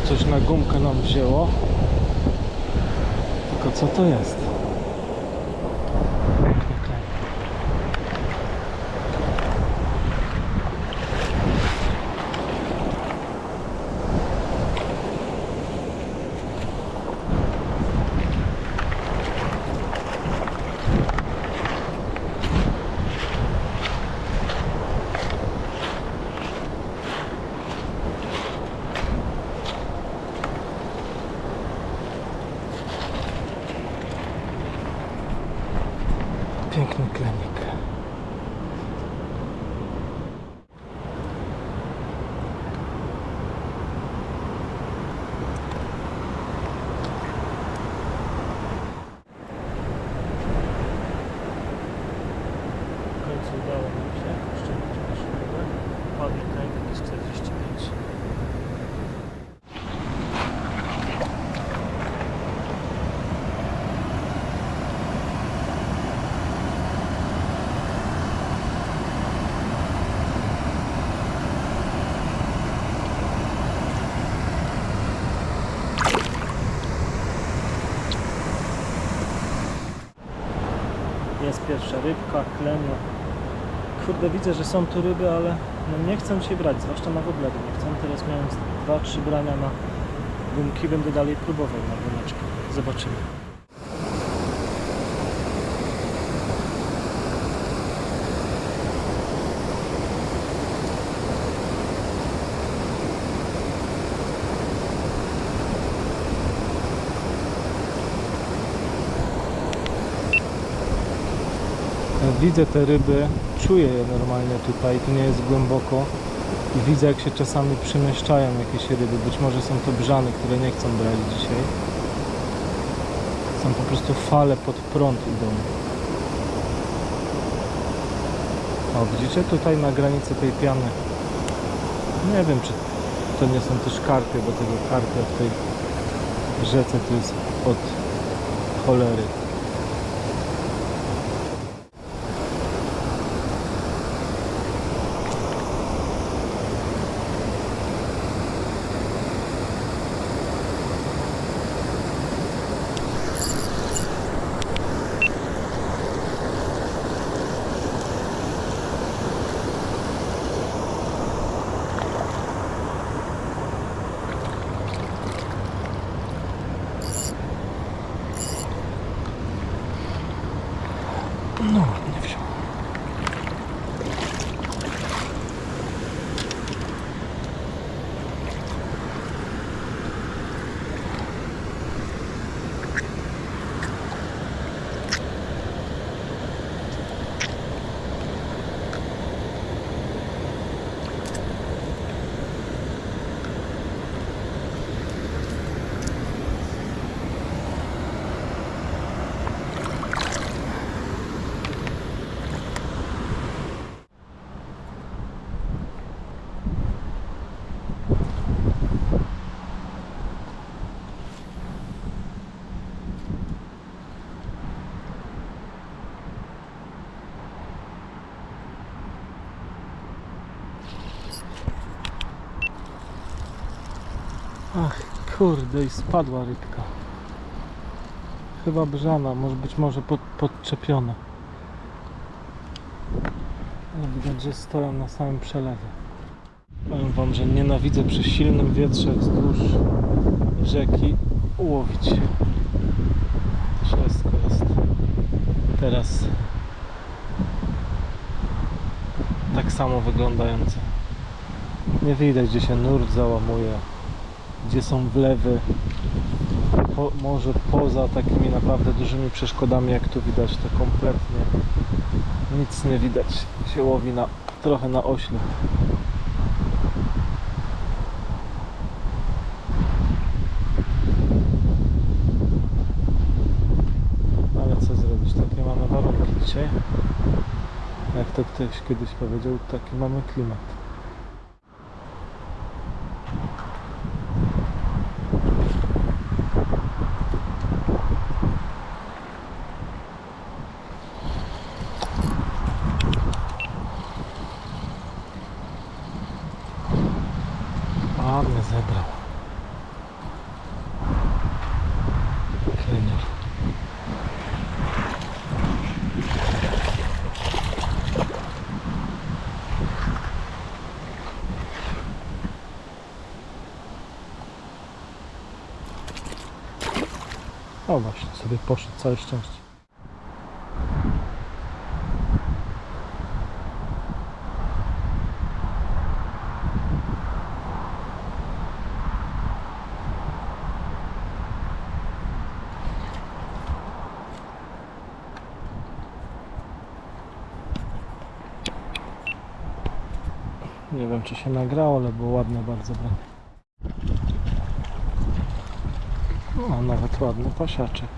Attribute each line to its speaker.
Speaker 1: coś na gumkę nam wzięło. Tylko co to jest? Jest pierwsza rybka, klenia. Kurde, widzę, że są tu ryby, ale no nie chcę się brać, zwłaszcza na wodlery nie chcę. Teraz miałem dwa, trzy brania na gumki, będę dalej próbował na gumeczkę. Zobaczymy. Widzę te ryby, czuję je normalnie tutaj, tu nie jest głęboko i widzę jak się czasami przemieszczają jakieś ryby, być może są to brzany, które nie chcą brać dzisiaj. Są po prostu fale pod prąd idą. O, widzicie tutaj na granicy tej piany. Nie wiem czy to nie są też karpie, bo tego karpia w tej rzece to jest od cholery. No, Ach, kurde, i spadła rybka. Chyba brzana, może być może pod, podczepiona. Ale widać, że stoją na samym przelewie. Powiem Wam, że nienawidzę przy silnym wietrze wzdłuż rzeki łowić. Wszystko jest teraz tak samo wyglądające. Nie widać, gdzie się nurt załamuje, gdzie są wlewy. Po, może poza takimi naprawdę dużymi przeszkodami, jak tu widać, to kompletnie nic nie widać. Się łowi na, trochę na ośle. Ale co zrobić? Takie mamy warunki dzisiaj. Jak to ktoś kiedyś powiedział, taki mamy klimat. O właśnie, sobie poszedł, całe szczęście. Nie wiem czy się nagrało, ale było ładne bardzo branie. O, nawet ładny pasiaczek.